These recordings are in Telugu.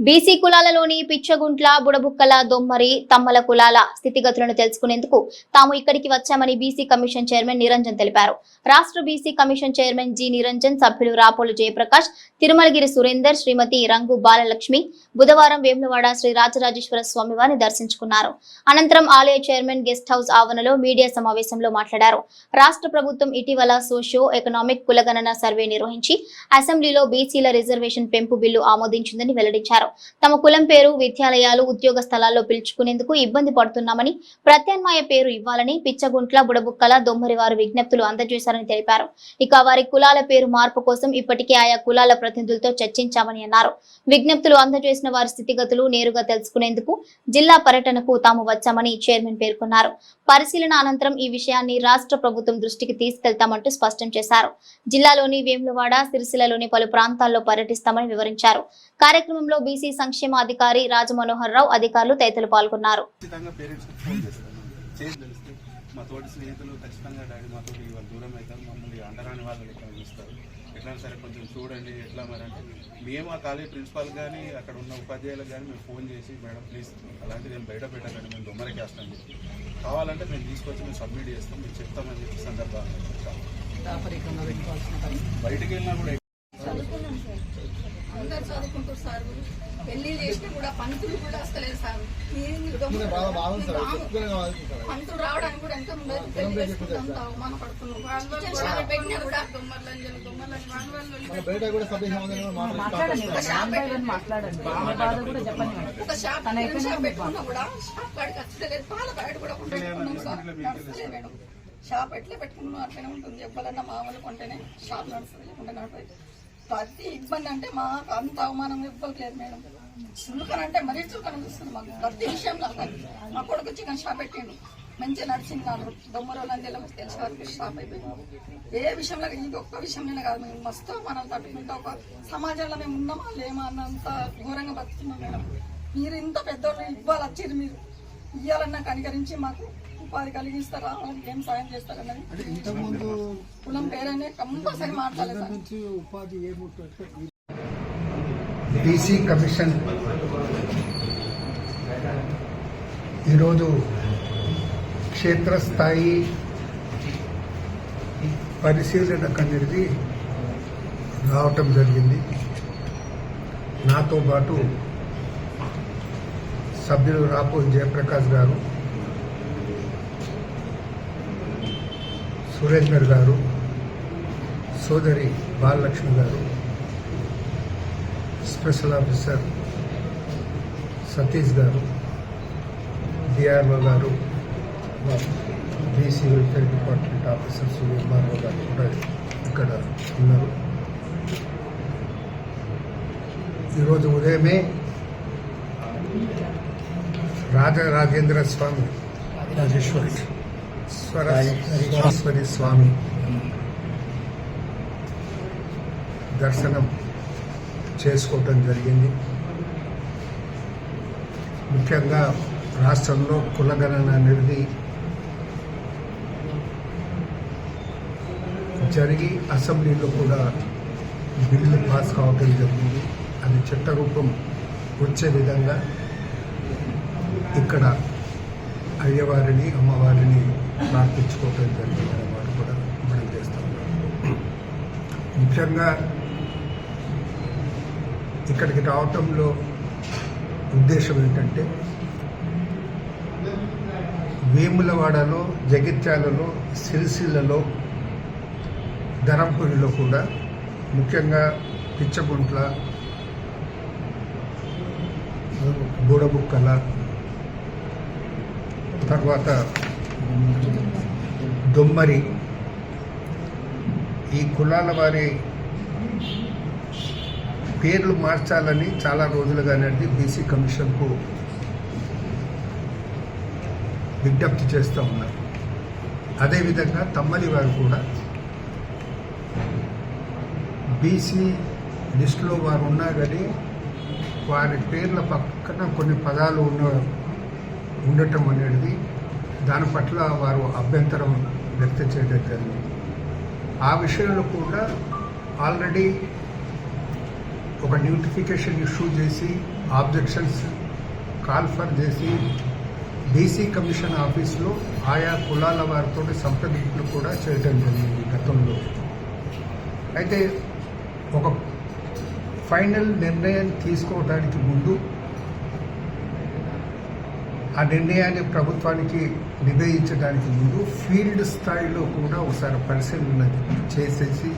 బీసీ కులాలలోని పిచ్చగుంట్ల బుడబుక్కల దొమ్మరి తమ్మల కులాల స్థితిగతులను తెలుసుకునేందుకు తాము ఇక్కడికి వచ్చామని బీసీ కమిషన్ చైర్మన్ నిరంజన్ తెలిపారు. రాష్ట్ర BC commission chairman G Niranjan సభ్యులు రాపోలు జయప్రకాష్ తిరుమలగిరి సురేందర్ శ్రీమతి రంగు బాలలక్ష్మి బుధవారం వేములవాడ శ్రీ రాజరాజేశ్వర స్వామివారిని దర్శించుకున్నారు. అనంతరం ఆలయ చైర్మన్ గెస్ట్ హౌస్ ఆవరణలో మీడియా సమావేశంలో మాట్లాడారు. రాష్ట్ర ప్రభుత్వం ఇటీవల సోషియో ఎకనామిక్ కులగణన సర్వే నిర్వహించి అసెంబ్లీలో బీసీల రిజర్వేషన్ పెంపు బిల్లు ఆమోదించిందని వెల్లడించారు. తమ కులం పేరు విద్యాలయాలు ఉద్యోగ స్థలాల్లో పిలుచుకునేందుకు ఇబ్బంది పడుతున్నామని ప్రత్యామ్నాయ పేరు ఇవ్వాలని పిచ్చగుంట్ల బుడబుక్కల దొమ్మరి వారు విజ్ఞప్తులు అందజేశారని తెలిపారు. ఇక వారి కులాల పేరు మార్పు కోసం ఇప్పటికే ఆయా కులాల ప్రతినిధులతో చర్చించామని అన్నారు. విజ్ఞప్తులు అందజేసిన వారి స్థితిగతులు నేరుగా తెలుసుకునేందుకు జిల్లా పర్యటనకు తాము వచ్చామని చైర్మన్ పేర్కొన్నారు. పరిశీలన అనంతరం ఈ విషయాన్ని రాష్ట్ర ప్రభుత్వం దృష్టికి తీసుకెళ్తామంటూ స్పష్టం చేశారు. జిల్లాలోని వేములవాడ సిరిసిల్లలోని పలు ప్రాంతాల్లో పర్యటిస్తామని వివరించారు. కార్యక్రమంలో బీసీ సంక్షేమ అధికారి రాజమనోహర్ రావు అధికారులు తదితరులు పాల్గొన్నారు. మా తోటి స్నేహితులు ఖచ్చితంగా డాడీ మాతో ఇవాళ దూరం అవుతారు. మమ్మల్ని అండరాని వాళ్ళు ఎట్లా చూస్తారు? ఎట్లా సరే కొంచెం చూడండి ఎట్లా మరి అంటే మేము ఆ కాలేజ్ ప్రిన్సిపాల్ కానీ అక్కడ ఉన్న ఉపాధ్యాయులకు కానీ మేము ఫోన్ చేసి మేడం ప్లీజ్ అలాంటిది నేను బయట పెట్టకండి మేము దొమ్మరకి వేస్తాం చెప్పి. కావాలంటే మేము తీసుకొచ్చి మేము సబ్మిట్ చేస్తాం. మేము చెప్తామని చెప్పి సందర్భాలు బయటికి వెళ్ళినా కూడా చదువుకున్నాం సార్. అందరు చదువుకుంటారు సార్. పెళ్ళి చేసినా కూడా పంతులు కూడా వస్తలేదు సార్. పంతులు రావడానికి కూడా ఎంత పెళ్ళి చేసుకుంటాం పెట్టినా ఒక షాప్ పెట్టుకున్నా కూడా షాప్ కాడికి వచ్చలేదు పాల బయట కూడా పెట్టుకున్నాం సార్. మేడం. షాప్ ఎట్లా పెట్టుకున్నాం అట్లనే ఉంటుంది. ఎవ్వాలన్నా మామూలు కొంటేనే షాప్ నడుస్తుంది లేకుంటే నడవదు ప్రతి ఇబ్బంది అంటే మాకు అంత అవమానం ఇవ్వలేదు మేడం. చులకన అంటే మరీ చులకన చూస్తుంది మాకు. ప్రతి విషయంలో మా కొడుకు చికెన్ షాప్ పెట్టిండు. మంచిగా నడిచింది నాడు దొమ్మ రోజులని తెలిసి వరకు షాప్ అయిపోయింది. ఏ విషయంలో ఇది ఒక్క విషయంలోనే కాదు మేము మస్తు మనం తట్టుకుంటా ఒక సమాజంలో మేము ఉన్నామా లేమా అన్నంత ఘోరంగా బతుకుతున్నాం మేడం. మీరు ఇంత పెద్దోళ్ళు ఇవ్వాలి వచ్చారు మీరు. ఇవ్వాలన్నా కనికరించి మాకు ఉపాధి కలిగిస్తారా? వాళ్ళకి ఏం సాయం చేస్తారన్నది? అంటే ఇంతకుముందు కులం పేరనే కంపల్సరీ మాట్లాడలేదు ఉపాధి బీసీ కమిషన్ ఈరోజు క్షేత్రస్థాయి పరిశీలనకు అనేది రావటం జరిగింది. నాతో పాటు సభ్యులు రాపోల్ జయప్రకాష్ గారు సురేందర్ గారు సోదరి బాలలక్ష్మి గారు స్పెషల్ ఆఫీసర్ సతీష్ గారు డిఆర్ఓ గారు BC welfare department officer Sunilmarao గారు కూడా ఇక్కడ ఉన్నారు. ఈరోజు ఉదయమే రాజరాజేంద్ర స్వామి రాజేశ్వరి స్వరేశ్వరి స్వామి దర్శనం చేసుకోవటం జరిగింది. ముఖ్యంగా రాష్ట్రంలో కులగణన అనేది జరిగి అసెంబ్లీలో కూడా బిల్లు పాస్ కావటం జరిగింది. అది చట్టరూపం వచ్చే విధంగా ఇక్కడ అయ్యవారిని అమ్మవారిని ప్రార్థించుకోవటం జరిగిందనే వారు కూడా మనం చేస్తాం ముఖ్యంగా ఇక్కడికి రావటంలో ఉద్దేశం ఏంటంటే వేములవాడలో జగిత్యాలలో సిరిసిల్లలో ధరంపురిలో కూడా ముఖ్యంగా పిచ్చగుంట్ల బూడబుక్కల తర్వాత దొమ్మరి. ఈ కులాల వారి పేర్లు మార్చాలని చాలా రోజులుగా అనేది బీసీ కమిషన్కు విజ్ఞప్తి చేస్తూ ఉన్నారు. అదేవిధంగా తమ్మలి వారు కూడా బీసీ లిస్టులో వారు ఉన్నా కానీ వారి పేర్ల పక్కన కొన్ని పదాలు ఉన్న ఉండటం అనేది దాని పట్ల వారు అభ్యంతరం వ్యక్తం చేయడం జరిగింది. ఆ విషయంలో కూడా ఆల్రెడీ ఒక నోటిఫికేషన్ ఇష్యూ చేసి ఆబ్జెక్షన్స్ కాల్ఫర్ చేసి బీసీ కమిషన్ ఆఫీస్లో ఆయా కులాల వారితో సంప్రదింపులు కూడా చేయడం జరిగింది గతంలో. అయితే ఒక ఫైనల్ నిర్ణయం తీసుకోవడానికి ముందు ఆ నిర్ణయాన్ని ప్రభుత్వానికి నివేదించడానికి ముందు ఫీల్డ్ స్థాయిలో కూడా ఒకసారి పరిశీలన చేసేసి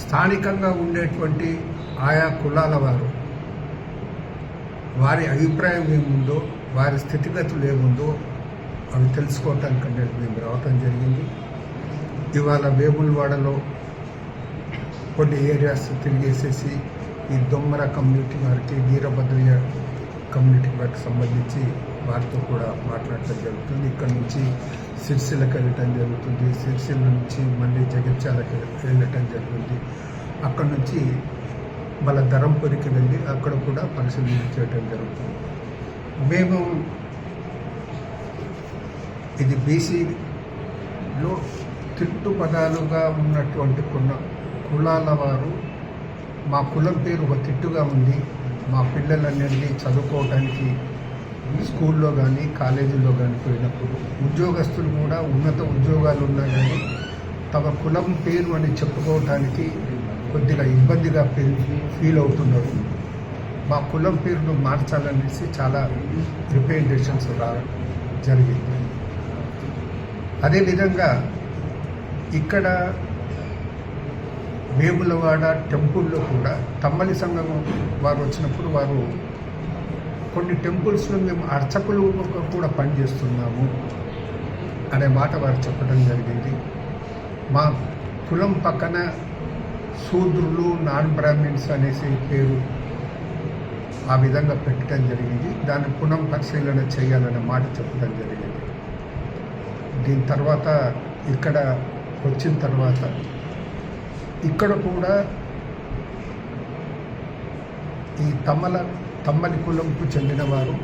స్థానికంగా ఉండేటువంటి ఆయా కులాల వారు వారి అభిప్రాయం ఏముందో వారి స్థితిగతులు ఏముందో అవి తెలుసుకోవటానికి అనేది మేము రావటం జరిగింది. ఇవాళ వేములవాడలో కొన్ని ఏరియాస్ తిరిగేసేసి ఈ దొమ్మర కమ్యూనిటీ వారికి వీరభద్రయ్య కమ్యూనిటీ వారికి సంబంధించి వారితో కూడా మాట్లాడటం జరుగుతుంది. ఇక్కడ నుంచి సిరిసిల్లకి వెళ్ళటం జరుగుతుంది. సిరిసిల్ల నుంచి మళ్ళీ జగిత్యాలకి వెళ్ళటం జరుగుతుంది. అక్కడ నుంచి మళ్ళీ ధరంపురికి వెళ్ళి అక్కడ కూడా పరిశీలన చేయడం జరుగుతుంది. మేము ఇది బీసీలో తిట్టు పదాలుగా ఉన్నటువంటి కొన్ని కులాల వారు మా కులం పేరు ఒక తిట్టుగా ఉంది. మా పిల్లలన్నీ చదువుకోవడానికి స్కూల్లో కానీ కాలేజీలో కానీ పోయినప్పుడు ఉద్యోగస్తులు కూడా ఉన్నత ఉద్యోగాలు ఉన్నా కానీ తమ కులం పేరు అని చెప్పుకోవటానికి కొద్దిగా ఇబ్బందిగా ఫీల్ ఫీల్ అవుతున్నారు మా కులం పేరును మార్చాలనేసి చాలా రిప్రజెంటేషన్స్ రా జరిగింది. అదేవిధంగా ఇక్కడ వేములవాడ టెంపుల్లో కూడా తమ్మలి సంఘం వారు వచ్చినప్పుడు వారు కొన్ని టెంపుల్స్లో మేము అర్చకులు కూడా పనిచేస్తున్నాము అనే మాట వారు చెప్పడం జరిగింది. మా కులం పక్కన శూద్రులు నాన్ బ్రాహ్మిన్స్ అనేసి పేరు ఆ విధంగా పెట్టడం జరిగింది. దాన్ని పునః పరిశీలన చేయాలనే మాట చెప్పడం జరిగింది. దీని తర్వాత ఇక్కడ వచ్చిన తర్వాత ఇక్కడ కూడా ఈ తమల తమ్మలి కులంకు చెందినవారు.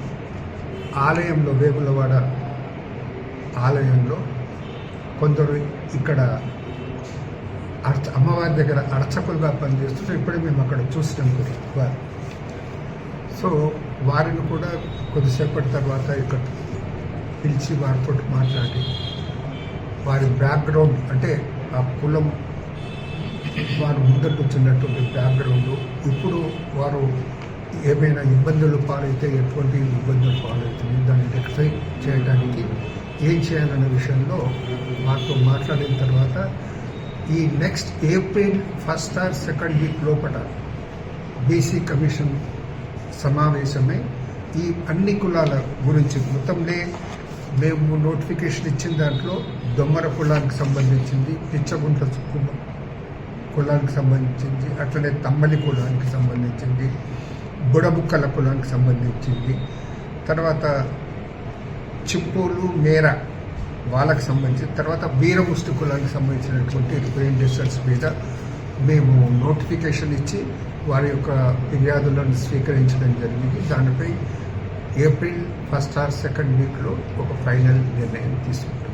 ఆలయంలో వేగులవాడ ఆలయంలో కొందరు ఇక్కడ అర్చ అమ్మవారి దగ్గర అర్చకులుగా పనిచేస్తున్నారు ఇప్పుడే మేము అక్కడ చూసినాం కూడా వారు. సో వారిని కూడా కొద్దిసేపటి తర్వాత ఇక్కడ పిలిచి వారితో మాట్లాడి వారి బ్యాక్గ్రౌండ్ అంటే ఆ కులం వారు ముందరకు వచ్చినటువంటి బ్యాక్గ్రౌండ్. ఇప్పుడు వారు ఏమైనా ఇబ్బందులు పాలైతే ఎటువంటి ఇబ్బందులు పాలవుతుంది దాన్ని రెక్టిఫై చేయడానికి ఏం చేయాలనే విషయంలో మాతో మాట్లాడిన తర్వాత ఈ next April first or second week లోపల బీసీ కమిషన్ సమావేశమై ఈ అన్ని కులాల గురించి మొత్తంలే మేము నోటిఫికేషన్ ఇచ్చిన దాంట్లో దొమ్మర కులానికి సంబంధించింది పిచ్చగుంట కులానికి సంబంధించింది అట్లనే తమ్మలి కులానికి సంబంధించింది. బుడబుక్కల కులానికి సంబంధించింది. తర్వాత చిప్పూలు మేర వాళ్ళకి సంబంధించి తర్వాత వీరముష్టి కులానికి సంబంధించినటువంటి రిప్రజెంటేషన్స్ మీద మేము నోటిఫికేషన్ ఇచ్చి వారి యొక్క ఫిర్యాదులను స్వీకరించడం జరిగింది. దానిపై ఏప్రిల్ ఫస్ట్ ఆర్ సెకండ్ వీక్లో ఒక ఫైనల్ నిర్ణయం తీసుకుంటాం.